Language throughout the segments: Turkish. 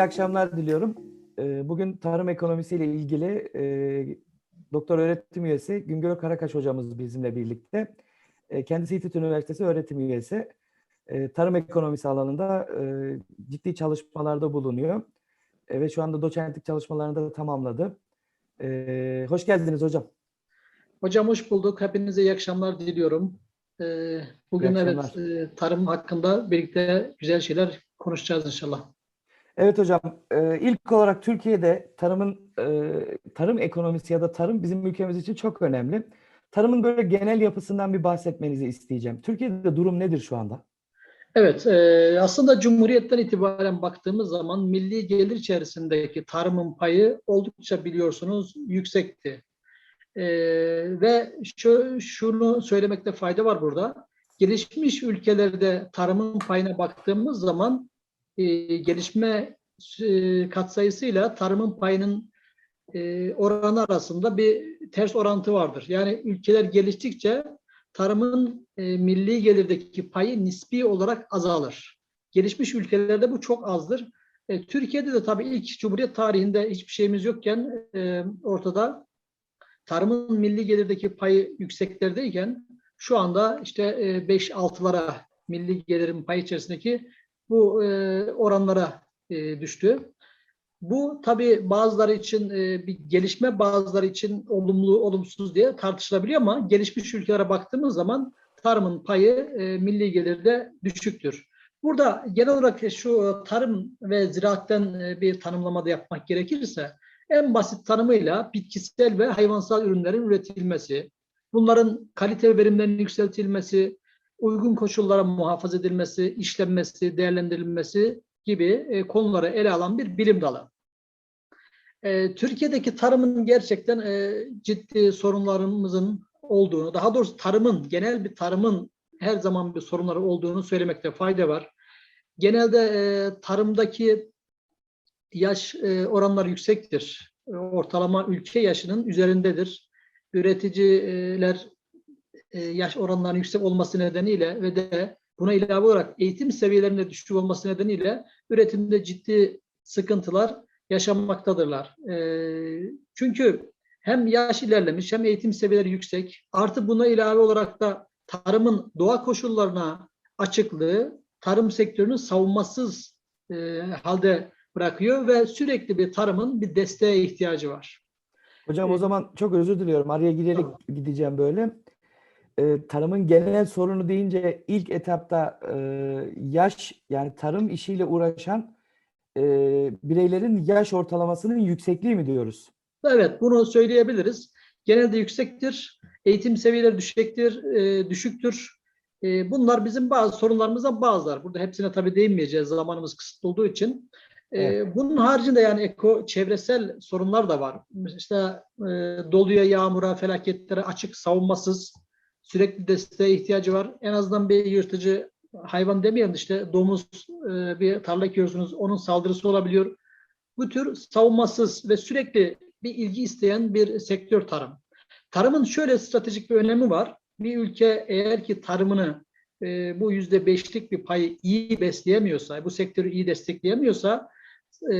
iyi akşamlar diliyorum. Ee, Bugün tarım ekonomisiyle ilgili e, doktor öğretim üyesi Güngör Karakaş hocamız bizimle birlikte. E, Kendisi İTÜ Üniversitesi öğretim üyesi. E, Tarım ekonomisi alanında ciddi çalışmalarda bulunuyor. Ve şu anda doçentlik çalışmalarını da tamamladı. Hoş geldiniz hocam. Hocam hoş bulduk. Hepinize iyi akşamlar diliyorum. Bugün evet tarım hakkında birlikte güzel şeyler konuşacağız inşallah. Evet hocam, e, ilk olarak Türkiye'de tarımın e, tarım ekonomisi ya da tarım bizim ülkemiz için çok önemli. Tarımın böyle genel yapısından bir bahsetmenizi isteyeceğim. Türkiye'de durum nedir şu anda? Evet, e, aslında Cumhuriyet'ten itibaren baktığımız zaman milli gelir içerisindeki tarımın payı oldukça biliyorsunuz yüksekti. Ve şu, şunu söylemekte fayda var burada. Gelişmiş ülkelerde tarımın payına baktığımız zaman e, gelişme e, katsayısıyla tarımın payının e, oranı arasında bir ters orantı vardır. Yani ülkeler geliştikçe tarımın e, milli gelirdeki payı nispi olarak azalır. Gelişmiş ülkelerde bu çok azdır. E, Türkiye'de de tabii ilk Cumhuriyet tarihinde hiçbir şeyimiz yokken e, ortada tarımın milli gelirdeki payı yükseklerdeyken şu anda işte e, 5-6'lara milli gelirin payı içerisindeki bu e, oranlara e, düştü. Bu tabii bazıları için e, bir gelişme, bazıları için olumlu, olumsuz diye tartışılabiliyor ama gelişmiş ülkelere baktığımız zaman tarımın payı e, milli gelirde düşüktür. Burada genel olarak şu tarım ve ziraatten e, bir tanımlamada yapmak gerekirse en basit tanımıyla bitkisel ve hayvansal ürünlerin üretilmesi, bunların kalite ve verimlerinin yükseltilmesi, uygun koşullara muhafaza edilmesi, işlenmesi, değerlendirilmesi gibi e, konuları ele alan bir bilim dalı. E, Türkiye'deki tarımın gerçekten e, ciddi sorunlarımızın olduğunu, daha doğrusu tarımın, genel bir tarımın her zaman bir sorunları olduğunu söylemekte fayda var. Genelde e, tarımdaki yaş e, oranları yüksektir. E, Ortalama ülke yaşının üzerindedir. Üreticiler e, yaş oranlarının yüksek olması nedeniyle ve de buna ilave olarak eğitim seviyelerinde düşük olması nedeniyle üretimde ciddi sıkıntılar yaşamaktadırlar. E, çünkü hem yaş ilerlemiş hem eğitim seviyeleri yüksek. Artı buna ilave olarak da tarımın doğa koşullarına açıklığı tarım sektörünü savunmasız e, halde bırakıyor ve sürekli bir tarımın bir desteğe ihtiyacı var. Hocam o zaman çok özür diliyorum. Araya girerek Tamam. gideceğim böyle. E, tarımın genel sorunu deyince ilk etapta e, yaş yani tarım işiyle uğraşan e, bireylerin yaş ortalamasının yüksekliği mi diyoruz? Evet, bunu söyleyebiliriz. Genelde yüksektir, eğitim seviyeleri düşüktir, e, düşüktür. E, bunlar bizim bazı sorunlarımızdan bazılar. Burada hepsine tabii değinmeyeceğiz zamanımız kısıtlı olduğu için. E, Evet. Bunun haricinde yani eko çevresel sorunlar da var. İşte e, doluya, yağmura, felaketlere açık, savunmasız, sürekli desteğe ihtiyacı var. En azından bir yırtıcı hayvan demeyelim de işte domuz, e, bir tarla ekiyorsunuz, onun saldırısı olabiliyor. Bu tür savunmasız ve sürekli bir ilgi isteyen bir sektör tarım. Tarımın şöyle stratejik bir önemi var. Bir ülke eğer ki tarımını e, bu yüzde beşlik bir payı iyi besleyemiyorsa, bu sektörü iyi destekleyemiyorsa e,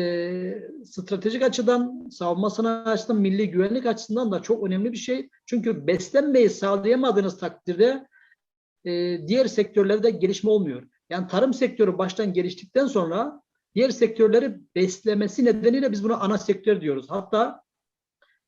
stratejik açıdan, savunmasına açıdan, milli güvenlik açısından da çok önemli bir şey. Çünkü beslenmeyi sağlayamadığınız takdirde e, diğer sektörlerde gelişme olmuyor. Yani tarım sektörü baştan geliştikten sonra diğer sektörleri beslemesi nedeniyle biz buna ana sektör diyoruz. Hatta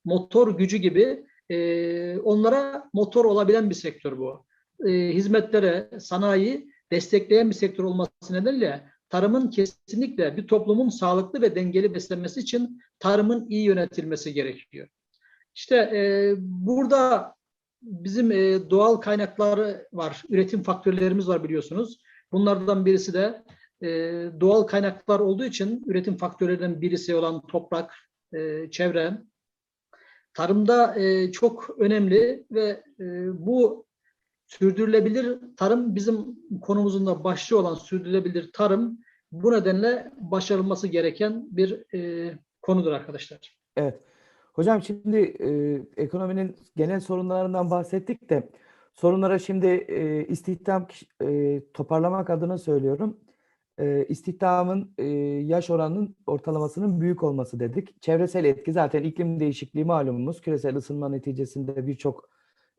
motor gücü gibi e, onlara motor olabilen bir sektör bu. E, hizmetlere, sanayi destekleyen bir sektör olması nedeniyle tarımın kesinlikle bir toplumun sağlıklı ve dengeli beslenmesi için tarımın iyi yönetilmesi gerekiyor. İşte e, burada bizim e, doğal kaynakları var, üretim faktörlerimiz var biliyorsunuz. Bunlardan birisi de e, doğal kaynaklar olduğu için üretim faktörlerinden birisi olan toprak, e, çevre, tarımda e, çok önemli ve e, bu sürdürülebilir tarım bizim konumuzun da başlığı olan sürdürülebilir tarım bu nedenle başarılması gereken bir e, konudur arkadaşlar. Evet. Hocam şimdi e, ekonominin genel sorunlarından bahsettik de sorunlara şimdi e, istihdam e, toparlamak adına söylüyorum. e, istihdamın e, yaş oranının ortalamasının büyük olması dedik. Çevresel etki zaten iklim değişikliği malumumuz. Küresel ısınma neticesinde birçok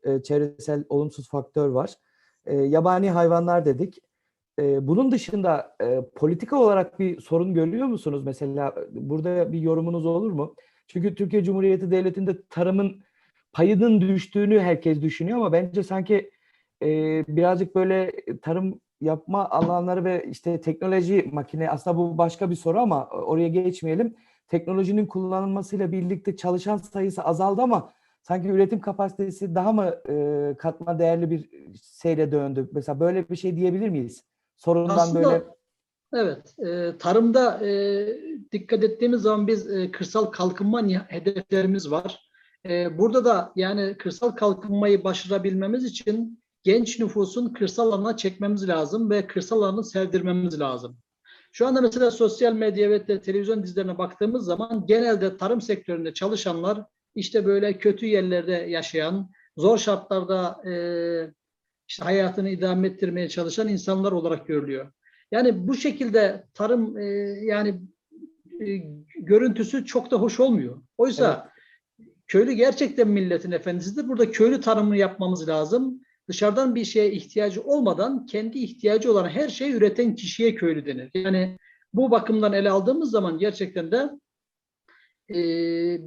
e, çevresel olumsuz faktör var. E, yabani hayvanlar dedik. E, bunun dışında e, politika olarak bir sorun görüyor musunuz? Mesela burada bir yorumunuz olur mu? Çünkü Türkiye Cumhuriyeti Devleti'nde tarımın payının düştüğünü herkes düşünüyor ama bence sanki e, birazcık böyle tarım yapma alanları ve işte teknoloji makine aslında bu başka bir soru ama oraya geçmeyelim. Teknolojinin kullanılmasıyla birlikte çalışan sayısı azaldı ama sanki üretim kapasitesi daha mı e, katma değerli bir seyre döndü? Mesela böyle bir şey diyebilir miyiz? Sorundan Aslında böyle evet, e, tarımda e, dikkat ettiğimiz zaman biz e, kırsal kalkınma hedeflerimiz var. E, burada da yani kırsal kalkınmayı başarabilmemiz için genç nüfusun kırsal alana çekmemiz lazım ve kırsal alanı sevdirmemiz lazım. Şu anda mesela sosyal medya ve te- televizyon dizilerine baktığımız zaman genelde tarım sektöründe çalışanlar işte böyle kötü yerlerde yaşayan, zor şartlarda e, işte hayatını idame ettirmeye çalışan insanlar olarak görülüyor. Yani bu şekilde tarım e, yani e, görüntüsü çok da hoş olmuyor. Oysa köylü gerçekten milletin efendisidir. Burada köylü tarımını yapmamız lazım. Dışarıdan bir şeye ihtiyacı olmadan kendi ihtiyacı olan her şeyi üreten kişiye köylü denir. Yani bu bakımdan ele aldığımız zaman gerçekten de e,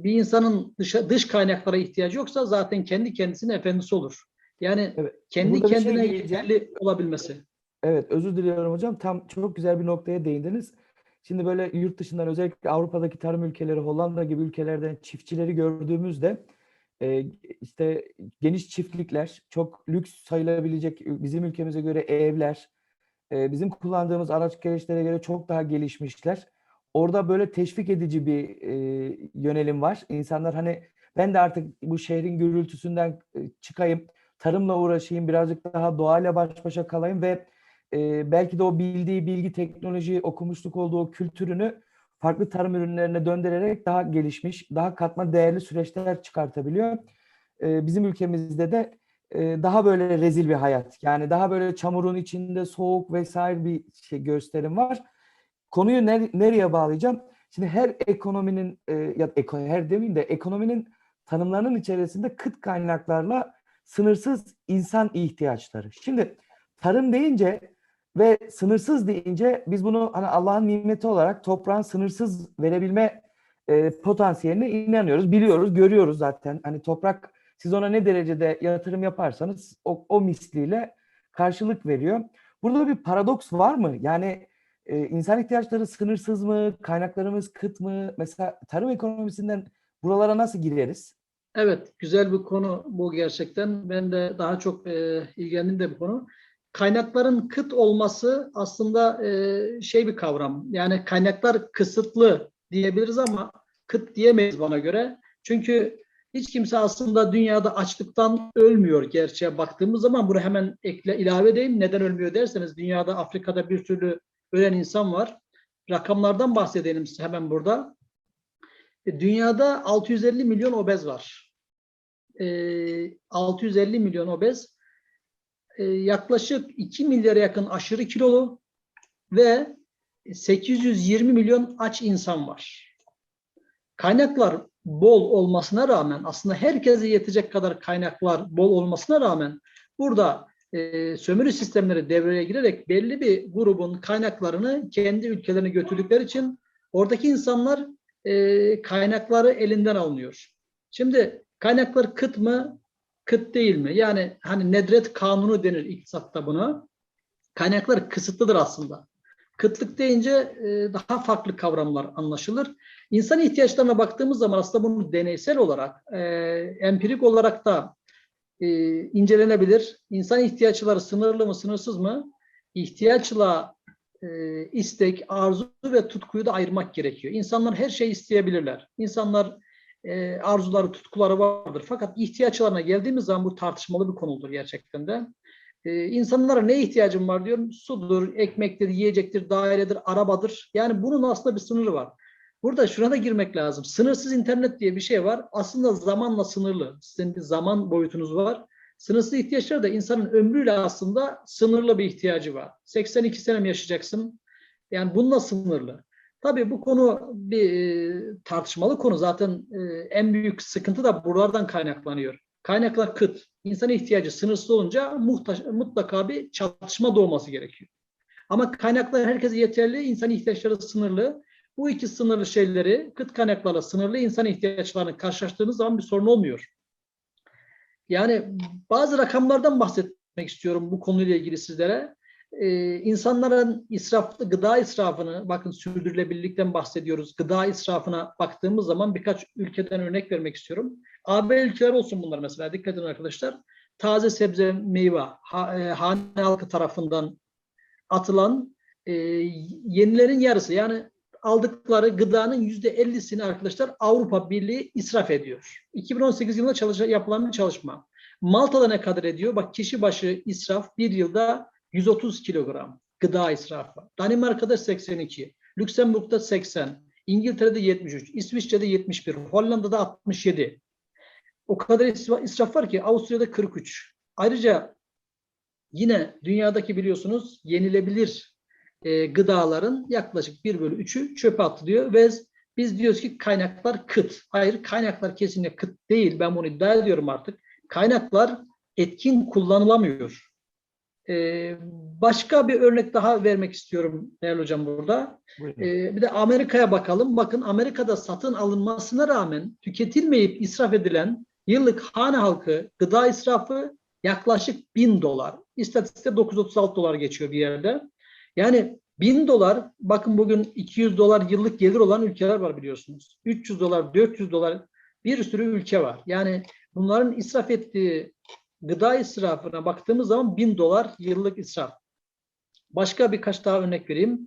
bir insanın dışa, dış kaynaklara ihtiyacı yoksa zaten kendi kendisinin efendisi olur. Yani Evet. kendi Burada şey kendine diyeceğim. yeterli olabilmesi. Evet, özür diliyorum hocam. Tam çok güzel bir noktaya değindiniz. Şimdi böyle yurt dışından özellikle Avrupa'daki tarım ülkeleri, Hollanda gibi ülkelerden çiftçileri gördüğümüzde e, işte geniş çiftlikler, çok lüks sayılabilecek bizim ülkemize göre evler, e, bizim kullandığımız araç gereçlere göre çok daha gelişmişler. Orada böyle teşvik edici bir e, yönelim var. İnsanlar hani ben de artık bu şehrin gürültüsünden e, çıkayım, tarımla uğraşayım, birazcık daha doğayla baş başa kalayım ve e, belki de o bildiği bilgi, teknoloji, okumuşluk olduğu kültürünü farklı tarım ürünlerine döndürerek daha gelişmiş, daha katma değerli süreçler çıkartabiliyor. E, bizim ülkemizde de e, daha böyle rezil bir hayat. Yani daha böyle çamurun içinde soğuk vesaire bir şey gösterim var. Konuyu ner- nereye bağlayacağım? Şimdi her ekonominin e, ya eko, her demeyeyim de ekonominin tanımlarının içerisinde kıt kaynaklarla sınırsız insan ihtiyaçları. Şimdi tarım deyince ve sınırsız deyince biz bunu hani Allah'ın nimeti olarak toprağın sınırsız verebilme e, potansiyeline inanıyoruz, biliyoruz, görüyoruz zaten. Hani toprak siz ona ne derecede yatırım yaparsanız o, o misliyle karşılık veriyor. Burada bir paradoks var mı? Yani e, insan ihtiyaçları sınırsız mı? Kaynaklarımız kıt mı? Mesela tarım ekonomisinden buralara nasıl gireriz? Evet, güzel bir konu bu gerçekten. Ben de daha çok e, ilgilendiğim de bir konu. Kaynakların kıt olması aslında e, şey bir kavram. Yani kaynaklar kısıtlı diyebiliriz ama kıt diyemeyiz bana göre. Çünkü hiç kimse aslında dünyada açlıktan ölmüyor gerçeğe baktığımız zaman. Bunu hemen ekle, ilave edeyim. Neden ölmüyor derseniz dünyada Afrika'da bir sürü ölen insan var. Rakamlardan bahsedelim hemen burada. E, Dünyada 650 milyon obez var. E, 650 milyon obez. E, yaklaşık 2 milyara yakın aşırı kilolu ve 820 milyon aç insan var. Kaynaklar bol olmasına rağmen aslında herkese yetecek kadar kaynaklar bol olmasına rağmen burada e, sömürü sistemleri devreye girerek belli bir grubun kaynaklarını kendi ülkelerine götürdükleri için oradaki insanlar e, kaynakları elinden alınıyor. Şimdi kaynaklar kıt mı, kıt değil mi? Yani hani nedret kanunu denir iktisatta buna. Kaynaklar kısıtlıdır aslında. Kıtlık deyince e, daha farklı kavramlar anlaşılır. İnsan ihtiyaçlarına baktığımız zaman aslında bunu deneysel olarak, e, empirik olarak da e, incelenebilir. İnsan ihtiyaçları sınırlı mı, sınırsız mı? İhtiyaçla istek, arzu ve tutkuyu da ayırmak gerekiyor. İnsanlar her şeyi isteyebilirler. İnsanlar e, arzuları, tutkuları vardır. Fakat ihtiyaçlarına geldiğimiz zaman bu tartışmalı bir konudur gerçekten de. E, insanlara ne ihtiyacım var diyorum? Sudur, ekmektir, yiyecektir, dairedir, arabadır. Yani bunun aslında bir sınırı var. Burada şuna da girmek lazım. Sınırsız internet diye bir şey var. Aslında zamanla sınırlı. Sizin bir zaman boyutunuz var. Sınırsız ihtiyaçları da insanın ömrüyle aslında sınırlı bir ihtiyacı var. 82 sene mi yaşayacaksın? Yani bununla sınırlı. Tabii bu konu bir e, tartışmalı konu. Zaten e, en büyük sıkıntı da buralardan kaynaklanıyor. Kaynaklar kıt. İnsan ihtiyacı sınırsız olunca muhtaç, mutlaka bir çatışma doğması gerekiyor. Ama kaynaklar herkese yeterli, insan ihtiyaçları sınırlı. Bu iki sınırlı şeyleri kıt kaynaklarla sınırlı insan ihtiyaçlarını karşılaştığınız zaman bir sorun olmuyor. Yani bazı rakamlardan bahsetmek istiyorum bu konuyla ilgili sizlere. Ee, insanların israflı gıda israfını, bakın sürdürülebilirlikten bahsediyoruz. Gıda israfına baktığımız zaman birkaç ülkeden örnek vermek istiyorum. AB ülkeler olsun bunlar mesela. Dikkat edin arkadaşlar. Taze sebze, meyve, ha, e, hane halkı tarafından atılan e, yenilerin yarısı yani aldıkları gıdanın yüzde ellisini arkadaşlar Avrupa Birliği israf ediyor. 2018 yılında çalışa, yapılan bir çalışma. Malta'da ne kadar ediyor? Bak kişi başı israf bir yılda 130 kilogram gıda israfı. Danimarka'da 82, Lüksemburg'da 80, İngiltere'de 73, İsviçre'de 71, Hollanda'da 67. O kadar israf var ki Avusturya'da 43. Ayrıca yine dünyadaki biliyorsunuz yenilebilir e, gıdaların yaklaşık 1 bölü 3'ü çöpe atılıyor ve biz diyoruz ki kaynaklar kıt. Hayır kaynaklar kesinlikle kıt değil. Ben bunu iddia ediyorum artık. Kaynaklar etkin kullanılamıyor. Ee, başka bir örnek daha vermek istiyorum değerli hocam burada. Ee, bir de Amerika'ya bakalım. Bakın Amerika'da satın alınmasına rağmen tüketilmeyip israf edilen yıllık hane halkı gıda israfı yaklaşık 1000 dolar. İstatistikte 936 dolar geçiyor bir yerde. Yani 1000 dolar, bakın bugün 200 dolar yıllık gelir olan ülkeler var biliyorsunuz. 300 dolar, 400 dolar bir sürü ülke var. Yani bunların israf ettiği gıda israfına baktığımız zaman 1000 dolar yıllık israf. Başka birkaç daha örnek vereyim.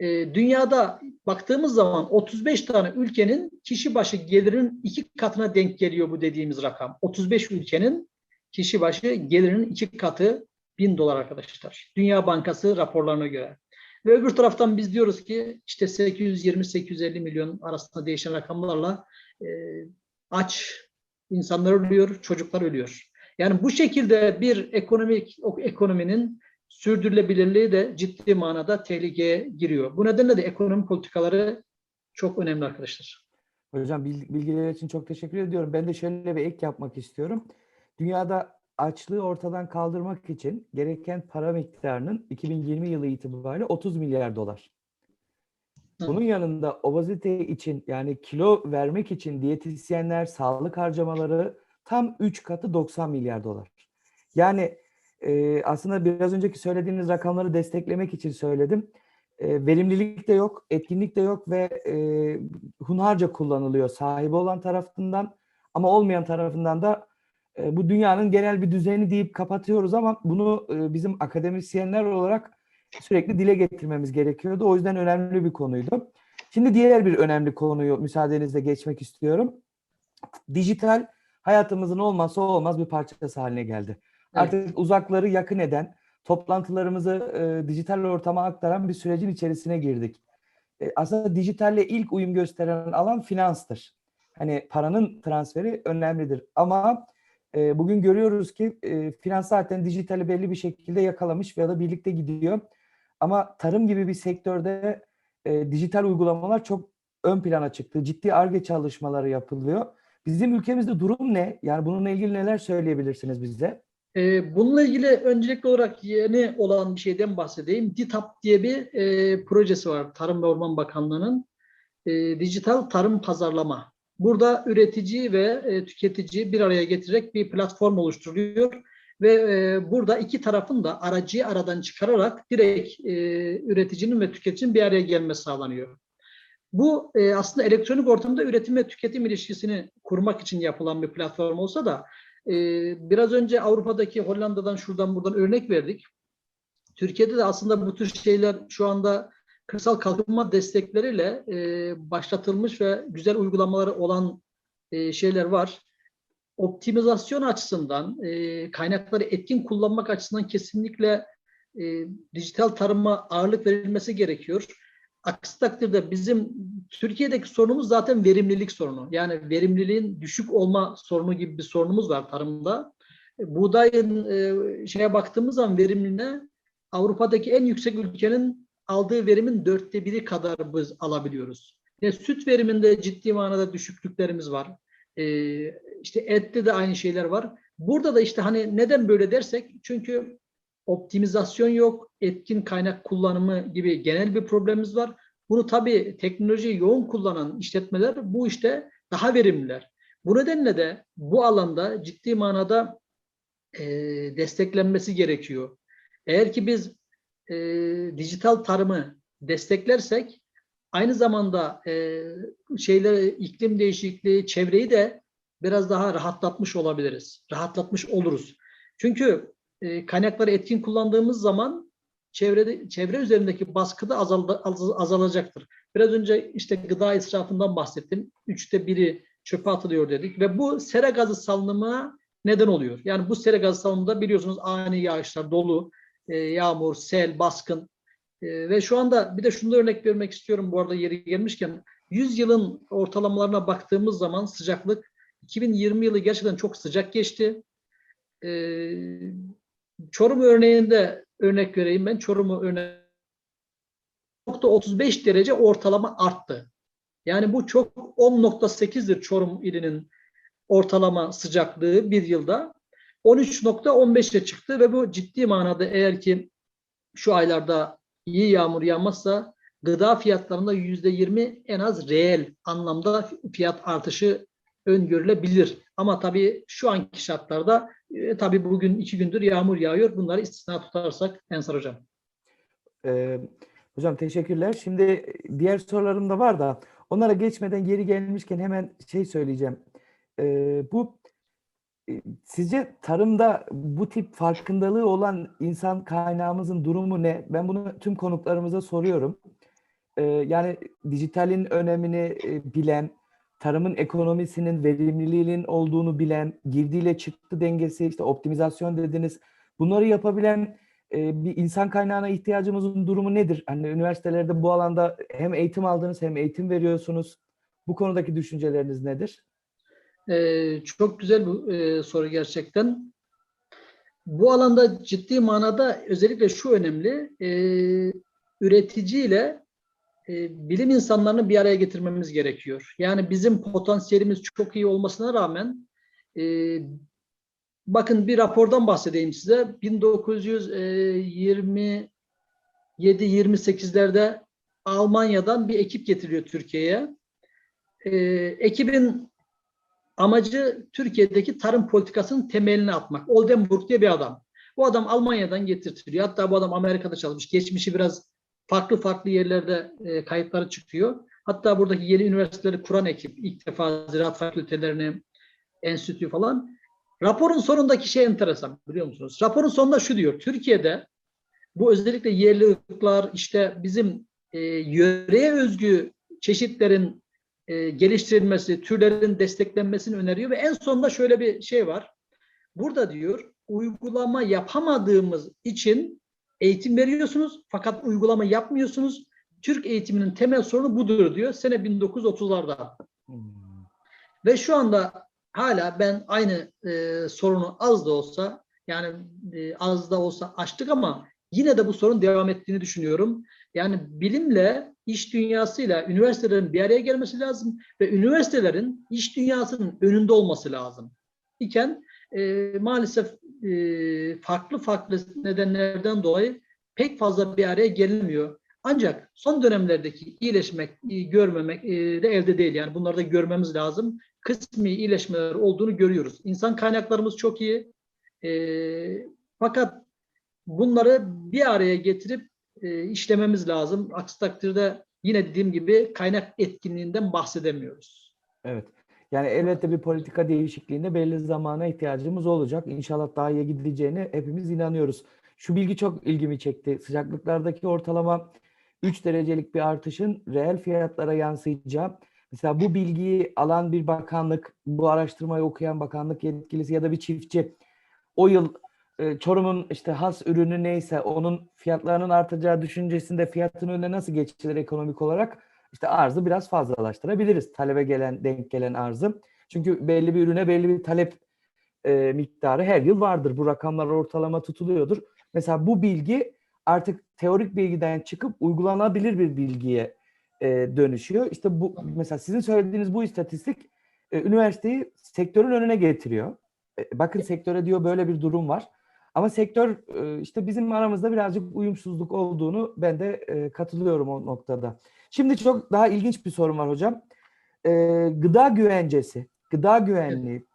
E, dünyada baktığımız zaman 35 tane ülkenin kişi başı gelirinin iki katına denk geliyor bu dediğimiz rakam. 35 ülkenin kişi başı gelirinin iki katı 1000 dolar arkadaşlar. Dünya Bankası raporlarına göre. Ve öbür taraftan biz diyoruz ki işte 820-850 milyon arasında değişen rakamlarla e, aç insanlar ölüyor, çocuklar ölüyor. Yani bu şekilde bir ekonomik ekonominin sürdürülebilirliği de ciddi manada tehlikeye giriyor. Bu nedenle de ekonomi politikaları çok önemli arkadaşlar. Hocam bilgiler için çok teşekkür ediyorum. Ben de şöyle bir ek yapmak istiyorum. Dünyada açlığı ortadan kaldırmak için gereken para miktarının 2020 yılı itibariyle 30 milyar dolar. Bunun yanında obezite için yani kilo vermek için diyetisyenler, sağlık harcamaları tam 3 katı 90 milyar dolar. Yani e, aslında biraz önceki söylediğiniz rakamları desteklemek için söyledim. E, verimlilik de yok, etkinlik de yok ve e, hunharca kullanılıyor sahibi olan tarafından ama olmayan tarafından da e, bu dünyanın genel bir düzeni deyip kapatıyoruz ama bunu e, bizim akademisyenler olarak sürekli dile getirmemiz gerekiyordu. O yüzden önemli bir konuydu. Şimdi diğer bir önemli konuyu müsaadenizle geçmek istiyorum. Dijital hayatımızın olmazsa olmaz bir parçası haline geldi. Evet. Artık uzakları yakın eden, toplantılarımızı e, dijital ortama aktaran bir sürecin içerisine girdik. E, aslında dijitalle ilk uyum gösteren alan finanstır. Hani paranın transferi önemlidir ama e, bugün görüyoruz ki e, finans zaten dijitali belli bir şekilde yakalamış ya da birlikte gidiyor. Ama tarım gibi bir sektörde e, dijital uygulamalar çok ön plana çıktı. Ciddi ARGE çalışmaları yapılıyor. Bizim ülkemizde durum ne? Yani bununla ilgili neler söyleyebilirsiniz bize? E, bununla ilgili öncelikli olarak yeni olan bir şeyden bahsedeyim. DİTAP diye bir e, projesi var Tarım ve Orman Bakanlığı'nın. E, dijital tarım pazarlama. Burada üretici ve e, tüketici bir araya getirerek bir platform oluşturuluyor ve e, burada iki tarafın da aracıyı aradan çıkararak direkt e, üreticinin ve tüketicinin bir araya gelmesi sağlanıyor. Bu e, aslında elektronik ortamda üretim ve tüketim ilişkisini kurmak için yapılan bir platform olsa da e, biraz önce Avrupa'daki Hollanda'dan şuradan buradan örnek verdik. Türkiye'de de aslında bu tür şeyler şu anda kırsal kalkınma destekleriyle e, başlatılmış ve güzel uygulamaları olan e, şeyler var. Optimizasyon açısından, e, kaynakları etkin kullanmak açısından kesinlikle e, dijital tarıma ağırlık verilmesi gerekiyor. Aksi takdirde bizim Türkiye'deki sorunumuz zaten verimlilik sorunu. Yani verimliliğin düşük olma sorunu gibi bir sorunumuz var tarımda. E, buğdayın e, şeye baktığımız zaman verimliliğine Avrupa'daki en yüksek ülkenin aldığı verimin dörtte biri kadar biz alabiliyoruz. Ve süt veriminde ciddi manada düşüklüklerimiz var. Ee, işte ette de aynı şeyler var. Burada da işte hani neden böyle dersek çünkü optimizasyon yok, etkin kaynak kullanımı gibi genel bir problemimiz var. Bunu tabii teknolojiyi yoğun kullanan işletmeler bu işte daha verimliler. Bu nedenle de bu alanda ciddi manada e, desteklenmesi gerekiyor. Eğer ki biz e, dijital tarımı desteklersek aynı zamanda e, şeyleri iklim değişikliği, çevreyi de biraz daha rahatlatmış olabiliriz. Rahatlatmış oluruz. Çünkü e, kaynakları etkin kullandığımız zaman çevrede çevre üzerindeki baskı da azal, az- azalacaktır. Biraz önce işte gıda israfından bahsettim. Üçte biri çöpe atılıyor dedik ve bu sera gazı salınımına neden oluyor. Yani bu sera gazı salınımında biliyorsunuz ani yağışlar, dolu, e, yağmur, sel, baskın e, ve şu anda bir de şunu da örnek vermek istiyorum bu arada yeri gelmişken 100 yılın ortalamalarına baktığımız zaman sıcaklık 2020 yılı gerçekten çok sıcak geçti. E, Çorum örneğinde örnek vereyim ben. Çorum'u örnek 35 derece ortalama arttı. Yani bu çok 10.8'dir Çorum ilinin ortalama sıcaklığı bir yılda. 13.15'e çıktı ve bu ciddi manada eğer ki şu aylarda iyi yağmur yağmazsa gıda fiyatlarında %20 en az reel anlamda fiyat artışı öngörülebilir. Ama tabii şu anki şartlarda e, tabii bugün iki gündür yağmur yağıyor. Bunları istisna tutarsak Ensar Hocam. Ee, hocam teşekkürler. Şimdi diğer sorularım da var da onlara geçmeden geri gelmişken hemen şey söyleyeceğim. Ee, bu e, sizce tarımda bu tip farkındalığı olan insan kaynağımızın durumu ne? Ben bunu tüm konuklarımıza soruyorum. Ee, yani dijitalin önemini e, bilen, tarımın ekonomisinin verimliliğinin olduğunu bilen, girdiyle çıktı dengesi, işte optimizasyon dediniz. Bunları yapabilen e, bir insan kaynağına ihtiyacımızın durumu nedir? Hani üniversitelerde bu alanda hem eğitim aldınız hem eğitim veriyorsunuz. Bu konudaki düşünceleriniz nedir? Ee, çok güzel bu e, soru gerçekten. Bu alanda ciddi manada özellikle şu önemli, e, üreticiyle e, bilim insanlarını bir araya getirmemiz gerekiyor. Yani bizim potansiyelimiz çok iyi olmasına rağmen e, bakın bir rapordan bahsedeyim size. 1927-28'lerde Almanya'dan bir ekip getiriliyor Türkiye'ye. E, ekibin amacı Türkiye'deki tarım politikasının temelini atmak. Oldenburg diye bir adam. Bu adam Almanya'dan getirtiliyor. Hatta bu adam Amerika'da çalışmış. Geçmişi biraz farklı farklı yerlerde e, kayıtları çıkıyor. Hatta buradaki yeni üniversiteleri kuran ekip ilk defa ziraat fakültelerini, enstitü falan. Raporun sonundaki şey enteresan biliyor musunuz? Raporun sonunda şu diyor. Türkiye'de bu özellikle yerli ırklar işte bizim e, yöreye özgü çeşitlerin e, geliştirilmesi, türlerin desteklenmesini öneriyor ve en sonunda şöyle bir şey var. Burada diyor uygulama yapamadığımız için eğitim veriyorsunuz fakat uygulama yapmıyorsunuz. Türk eğitiminin temel sorunu budur diyor sene 1930'larda. Hmm. Ve şu anda hala ben aynı e, sorunu az da olsa yani e, az da olsa açtık ama yine de bu sorun devam ettiğini düşünüyorum. Yani bilimle iş dünyasıyla üniversitelerin bir araya gelmesi lazım ve üniversitelerin iş dünyasının önünde olması lazım. İken e, maalesef e, farklı farklı nedenlerden dolayı pek fazla bir araya gelinmiyor. Ancak son dönemlerdeki iyileşmek, iyi görmemek e, de elde değil. Yani bunları da görmemiz lazım. Kısmi iyileşmeler olduğunu görüyoruz. İnsan kaynaklarımız çok iyi. E, fakat bunları bir araya getirip e, işlememiz lazım. Aksi takdirde yine dediğim gibi kaynak etkinliğinden bahsedemiyoruz. Evet. Yani elbette bir politika değişikliğinde belli zamana ihtiyacımız olacak. İnşallah daha iyi gideceğine hepimiz inanıyoruz. Şu bilgi çok ilgimi çekti. Sıcaklıklardaki ortalama 3 derecelik bir artışın reel fiyatlara yansıyacağı. Mesela bu bilgiyi alan bir bakanlık, bu araştırmayı okuyan bakanlık yetkilisi ya da bir çiftçi o yıl e, Çorum'un işte has ürünü neyse onun fiyatlarının artacağı düşüncesinde fiyatın önüne nasıl geçilir ekonomik olarak? İşte arzı biraz fazlalaştırabiliriz. Talebe gelen, denk gelen arzı. Çünkü belli bir ürüne belli bir talep e, miktarı her yıl vardır. Bu rakamlar ortalama tutuluyordur. Mesela bu bilgi artık teorik bilgiden çıkıp uygulanabilir bir bilgiye e, dönüşüyor. İşte bu mesela sizin söylediğiniz bu istatistik e, üniversiteyi sektörün önüne getiriyor. E, bakın sektöre diyor böyle bir durum var. Ama sektör e, işte bizim aramızda birazcık uyumsuzluk olduğunu ben de e, katılıyorum o noktada. Şimdi çok daha ilginç bir sorun var hocam. E, gıda güvencesi, gıda güvenliği.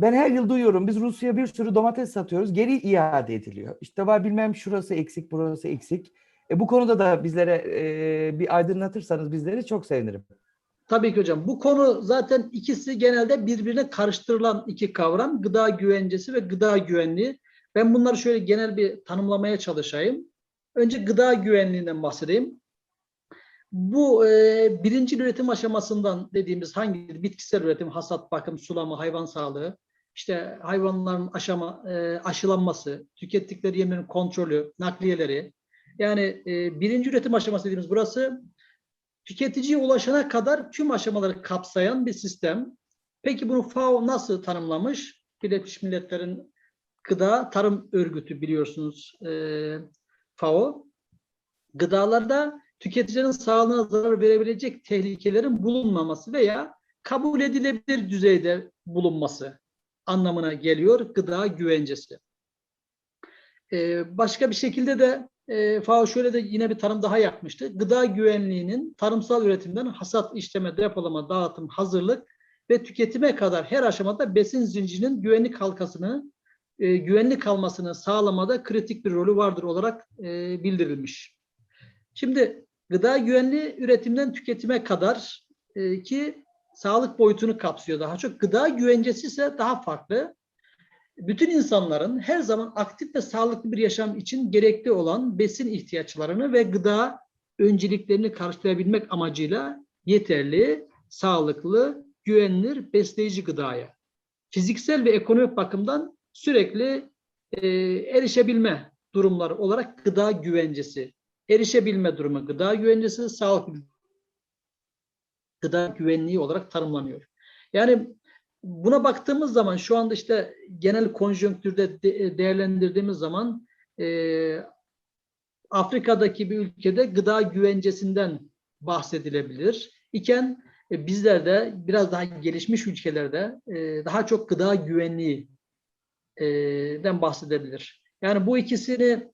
Ben her yıl duyuyorum biz Rusya'ya bir sürü domates satıyoruz geri iade ediliyor. İşte var bilmem şurası eksik burası eksik. E, bu konuda da bizlere e, bir aydınlatırsanız bizleri çok sevinirim. Tabii ki hocam. Bu konu zaten ikisi genelde birbirine karıştırılan iki kavram. Gıda güvencesi ve gıda güvenliği. Ben bunları şöyle genel bir tanımlamaya çalışayım. Önce gıda güvenliğinden bahsedeyim. Bu e, birinci üretim aşamasından dediğimiz hangi bitkisel üretim, hasat, bakım, sulama, hayvan sağlığı, işte hayvanların aşama, e, aşılanması, tükettikleri yemeğin kontrolü, nakliyeleri. Yani e, birinci üretim aşaması dediğimiz burası tüketiciye ulaşana kadar tüm aşamaları kapsayan bir sistem. Peki bunu FAO nasıl tanımlamış? Birleşmiş Milletler'in Gıda Tarım Örgütü biliyorsunuz e, FAO. Gıdalarda tüketicilerin sağlığına zarar verebilecek tehlikelerin bulunmaması veya kabul edilebilir düzeyde bulunması anlamına geliyor gıda güvencesi. Ee, başka bir şekilde de e, FAO şöyle de yine bir tanım daha yapmıştı. Gıda güvenliğinin tarımsal üretimden hasat, işleme, depolama, dağıtım, hazırlık ve tüketime kadar her aşamada besin zincirinin güvenlik halkasını, e, güvenli kalmasını sağlamada kritik bir rolü vardır olarak e, bildirilmiş. Şimdi gıda güvenliği üretimden tüketime kadar e, ki sağlık boyutunu kapsıyor daha çok. Gıda güvencesi ise daha farklı. Bütün insanların her zaman aktif ve sağlıklı bir yaşam için gerekli olan besin ihtiyaçlarını ve gıda önceliklerini karşılayabilmek amacıyla yeterli, sağlıklı, güvenilir, besleyici gıdaya fiziksel ve ekonomik bakımdan sürekli e, erişebilme durumları olarak gıda güvencesi, erişebilme durumu gıda güvencesi, sağlık gıda güvenliği olarak tanımlanıyor. Yani buna baktığımız zaman şu anda işte genel konjonktürde de, değerlendirdiğimiz zaman e, Afrika'daki bir ülkede gıda güvencesinden bahsedilebilir. İken e, bizlerde biraz daha gelişmiş ülkelerde e, daha çok gıda güvenliği e, den bahsedebilir. Yani bu ikisini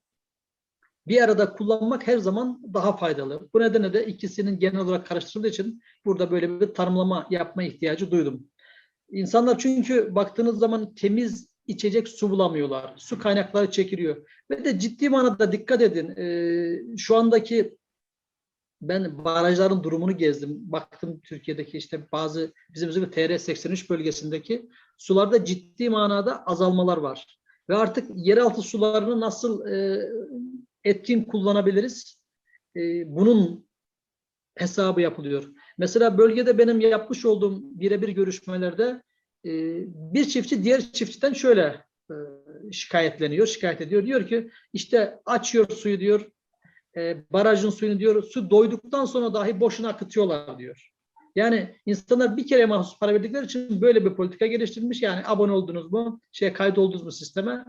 bir arada kullanmak her zaman daha faydalı. Bu nedenle de ikisinin genel olarak karıştırıldığı için burada böyle bir tanımlama yapma ihtiyacı duydum. İnsanlar çünkü baktığınız zaman temiz içecek su bulamıyorlar. Su kaynakları çekiliyor. Ve de ciddi manada dikkat edin. Şu andaki ben barajların durumunu gezdim. Baktım Türkiye'deki işte bazı bizim özellikle TR 83 bölgesindeki sularda ciddi manada azalmalar var. Ve artık yeraltı sularını nasıl e, etkin kullanabiliriz? E, bunun hesabı yapılıyor. Mesela bölgede benim yapmış olduğum birebir görüşmelerde e, bir çiftçi diğer çiftçiden şöyle e, şikayetleniyor, şikayet ediyor. Diyor ki işte açıyor suyu diyor, e, barajın suyunu diyor, su doyduktan sonra dahi boşuna akıtıyorlar diyor. Yani insanlar bir kere mahsus para verdikleri için böyle bir politika geliştirilmiş. Yani abone oldunuz mu, şey kaydoldunuz mu sisteme,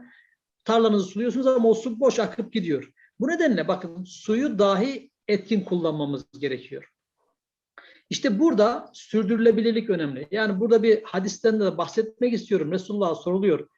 tarlanızı suluyorsunuz ama o su boş akıp gidiyor. Bu nedenle bakın suyu dahi etkin kullanmamız gerekiyor. İşte burada sürdürülebilirlik önemli. Yani burada bir hadisten de bahsetmek istiyorum. Resulullah'a soruluyor.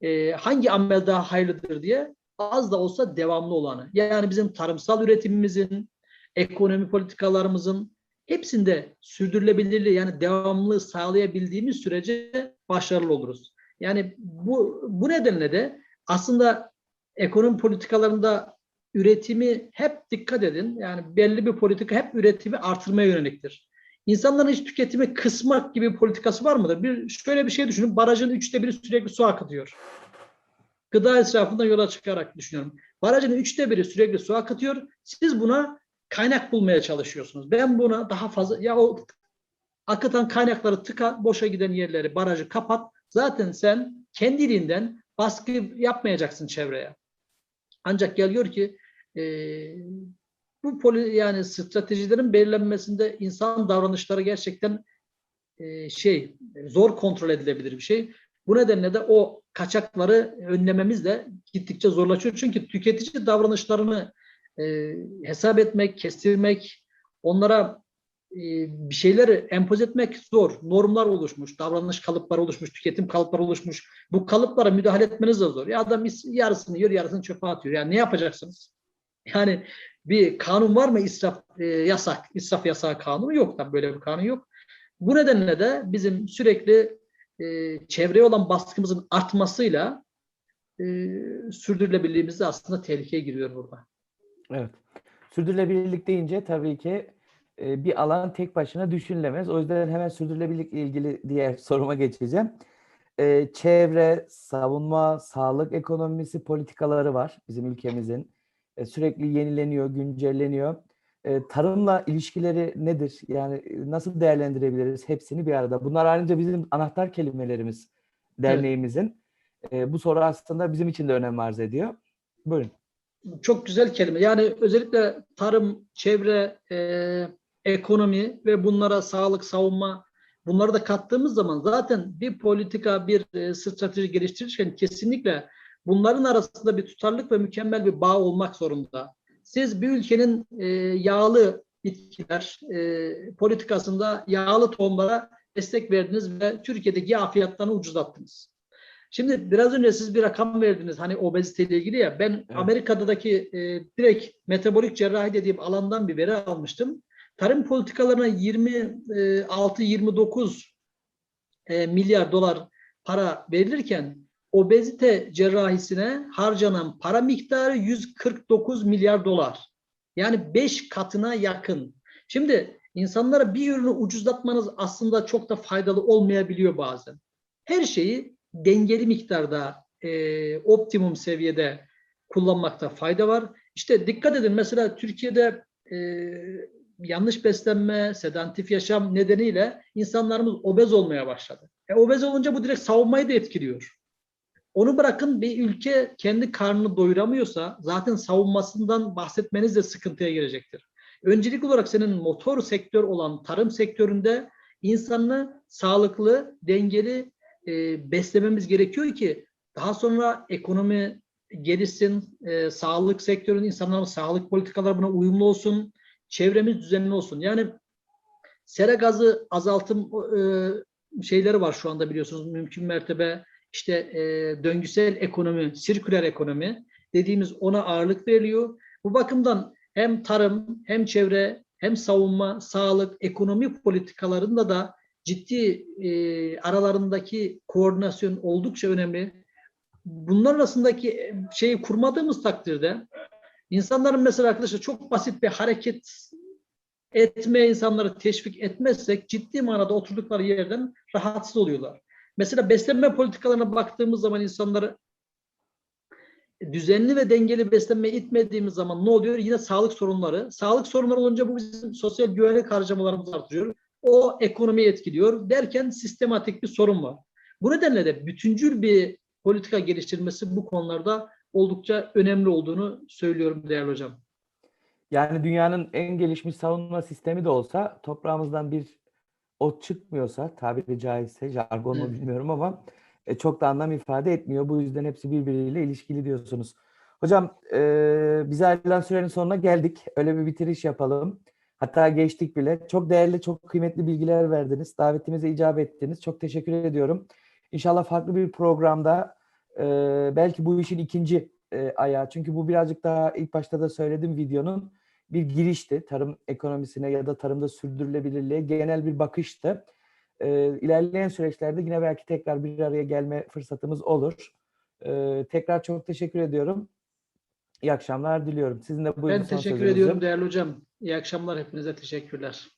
E, hangi amel daha hayırlıdır diye az da olsa devamlı olanı. Yani bizim tarımsal üretimimizin, ekonomi politikalarımızın hepsinde sürdürülebilirliği yani devamlı sağlayabildiğimiz sürece başarılı oluruz. Yani bu, bu nedenle de aslında ekonomi politikalarında üretimi hep dikkat edin. Yani belli bir politika hep üretimi artırmaya yöneliktir. İnsanların hiç tüketimi kısmak gibi bir politikası var mıdır? Bir şöyle bir şey düşünün. Barajın üçte biri sürekli su akıtıyor. Gıda israfından yola çıkarak düşünüyorum. Barajın üçte biri sürekli su akıtıyor. Siz buna kaynak bulmaya çalışıyorsunuz. Ben buna daha fazla ya o akıtan kaynakları tıka, boşa giden yerleri, barajı kapat. Zaten sen kendiliğinden baskı yapmayacaksın çevreye. Ancak geliyor ki e, bu poli, yani stratejilerin belirlenmesinde insan davranışları gerçekten e, şey zor kontrol edilebilir bir şey. Bu nedenle de o kaçakları önlememiz de gittikçe zorlaşıyor. Çünkü tüketici davranışlarını e, hesap etmek, kestirmek, onlara e, bir şeyleri empoze etmek zor. Normlar oluşmuş, davranış kalıpları oluşmuş, tüketim kalıpları oluşmuş. Bu kalıplara müdahale etmeniz de zor. Ya adam yarısını yiyor, yarısını çöpe atıyor. Yani ne yapacaksınız? Yani bir kanun var mı israf e, yasak, israf yasağı kanunu yok da böyle bir kanun yok. Bu nedenle de bizim sürekli e, çevreye olan baskımızın artmasıyla e, sürdürülebilirliğimiz aslında tehlikeye giriyor burada. Evet. Sürdürülebilirlik deyince tabii ki e, bir alan tek başına düşünülemez. O yüzden hemen sürdürülebilirlikle ilgili diğer soruma geçeceğim. E, çevre, savunma, sağlık ekonomisi politikaları var bizim ülkemizin. E, sürekli yenileniyor, güncelleniyor. E, tarımla ilişkileri nedir? Yani e, nasıl değerlendirebiliriz hepsini bir arada? Bunlar ayrıca bizim anahtar kelimelerimiz derneğimizin. E, bu soru aslında bizim için de önem arz ediyor. Buyurun. Çok güzel kelime. Yani özellikle tarım, çevre, e, ekonomi ve bunlara sağlık, savunma bunları da kattığımız zaman zaten bir politika, bir e, strateji geliştirirken kesinlikle bunların arasında bir tutarlık ve mükemmel bir bağ olmak zorunda. Siz bir ülkenin e, yağlı bitkiler e, politikasında yağlı tohumlara destek verdiniz ve Türkiye'deki yağ fiyatlarını ucuzlattınız. Şimdi biraz önce siz bir rakam verdiniz hani obeziteyle ilgili ya ben Evet. Amerika'daki e, direkt metabolik cerrahi dediğim alandan bir veri almıştım. Tarım politikalarına 26-29 e, milyar dolar para verilirken obezite cerrahisine harcanan para miktarı 149 milyar dolar. Yani 5 katına yakın. Şimdi insanlara bir ürünü ucuzlatmanız aslında çok da faydalı olmayabiliyor bazen. Her şeyi dengeli miktarda, e, optimum seviyede kullanmakta fayda var. İşte dikkat edin mesela Türkiye'de e, yanlış beslenme, sedantif yaşam nedeniyle insanlarımız obez olmaya başladı. E, obez olunca bu direkt savunmayı da etkiliyor. Onu bırakın bir ülke kendi karnını doyuramıyorsa zaten savunmasından bahsetmeniz de sıkıntıya girecektir. Öncelik olarak senin motor sektör olan tarım sektöründe insanını sağlıklı, dengeli e, beslememiz gerekiyor ki daha sonra ekonomi gelişsin, e, sağlık sektörünün insanların sağlık politikaları buna uyumlu olsun, çevremiz düzenli olsun. Yani sera gazı azaltım e, şeyleri var şu anda biliyorsunuz mümkün mertebe işte e, döngüsel ekonomi, sirküler ekonomi dediğimiz ona ağırlık veriliyor. Bu bakımdan hem tarım, hem çevre, hem savunma, sağlık, ekonomi politikalarında da ciddi e, aralarındaki koordinasyon oldukça önemli. Bunlar arasındaki şeyi kurmadığımız takdirde insanların mesela arkadaşlar çok basit bir hareket etme insanları teşvik etmezsek ciddi manada oturdukları yerden rahatsız oluyorlar. Mesela beslenme politikalarına baktığımız zaman insanları düzenli ve dengeli beslenmeye itmediğimiz zaman ne oluyor? Yine sağlık sorunları. Sağlık sorunları olunca bu bizim sosyal güvenlik harcamalarımızı artırıyor. O ekonomiyi etkiliyor. Derken sistematik bir sorun var. Bu nedenle de bütüncül bir politika geliştirmesi bu konularda oldukça önemli olduğunu söylüyorum değerli hocam. Yani dünyanın en gelişmiş savunma sistemi de olsa toprağımızdan bir ot çıkmıyorsa tabiri caizse jargon mu bilmiyorum ama e, çok da anlam ifade etmiyor. Bu yüzden hepsi birbiriyle ilişkili diyorsunuz. Hocam e, bize ayrılan sürenin sonuna geldik. Öyle bir bitiriş yapalım. Hatta geçtik bile. Çok değerli, çok kıymetli bilgiler verdiniz. Davetimize icap ettiniz. Çok teşekkür ediyorum. İnşallah farklı bir programda e, belki bu işin ikinci e, ayağı. Çünkü bu birazcık daha ilk başta da söyledim videonun bir girişti. Tarım ekonomisine ya da tarımda sürdürülebilirliğe genel bir bakıştı. Ee, ilerleyen süreçlerde yine belki tekrar bir araya gelme fırsatımız olur. Ee, tekrar çok teşekkür ediyorum. İyi akşamlar diliyorum. Sizin de buyurun Ben teşekkür ediyorum değerli hocam. İyi akşamlar hepinize teşekkürler.